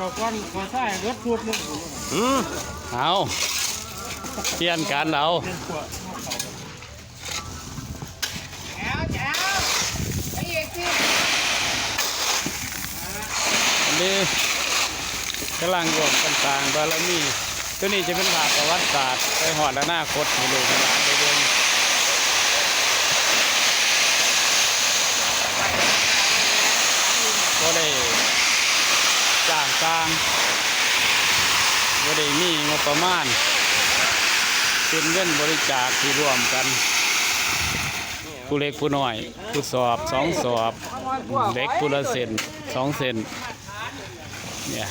ก็ก้อนขอใส่รถทุบนึงอืมเอาเปลี่ยนกันเอาเป็นขวดแจ๋วแจ๋วไอ้เอกสิอันนี้กำลังรวมต่างๆบารมีตัวนี้จะเป็นภาพประวัติศาสตร์ไปหอดอนาคตให้ลูกให้หลานได้เบิ่งก็ได้ จ้างสร้งก็ได้มีงบประมาณ เป็นเงินบริจาคที่ร่วมกัน ผู้เล็กผู้น้อย ผู้สอบสองสอบเล็กผู้ละเซนสองเซนเนี่ย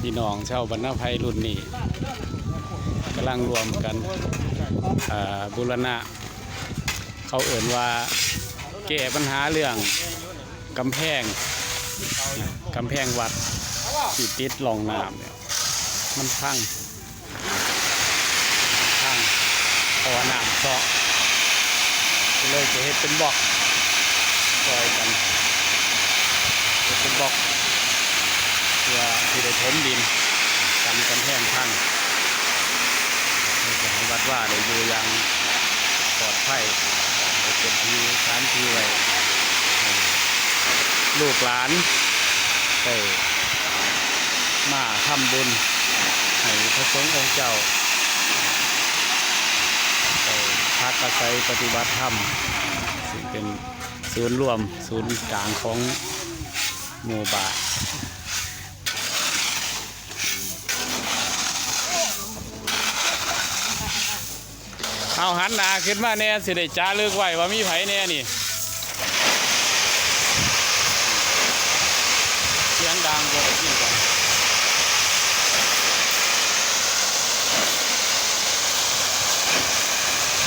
พี่น้องชาวบรรณภัยรุ่นนี้กำลังรวมกันบุรณะ เขาเอ่นว่าแก้ปัญหาเรื่องกำแพง กำแพงวัดที่ติดลองน้ำเนี่ยมันพังข้างเพราะว่าน้ำเซาะเลยจะเฮ็ดเป็นบล็อกซอยกันเฮ็ดเป็นบล็อกเพื่อที่ได้ถมดินกันกำแพงพังจะให้วัดว่าได้อยู่อย่างปลอดภัยเป็นที่สานที่ไว้ ลูกหลานได้มาทำบุญให้พระสงฆ์องค์เจ้าไปพักอาศัยปฏิบัติธรรมซึ่งเป็นศูนย์รวมศูนย์กลางของหมู่บ้านเอาหันหน้าขึ้นมาแน่สิได้จ้าเลือกไว้ว่ามีไผแน่นี่ เสียงดังกว่าที่ก่อน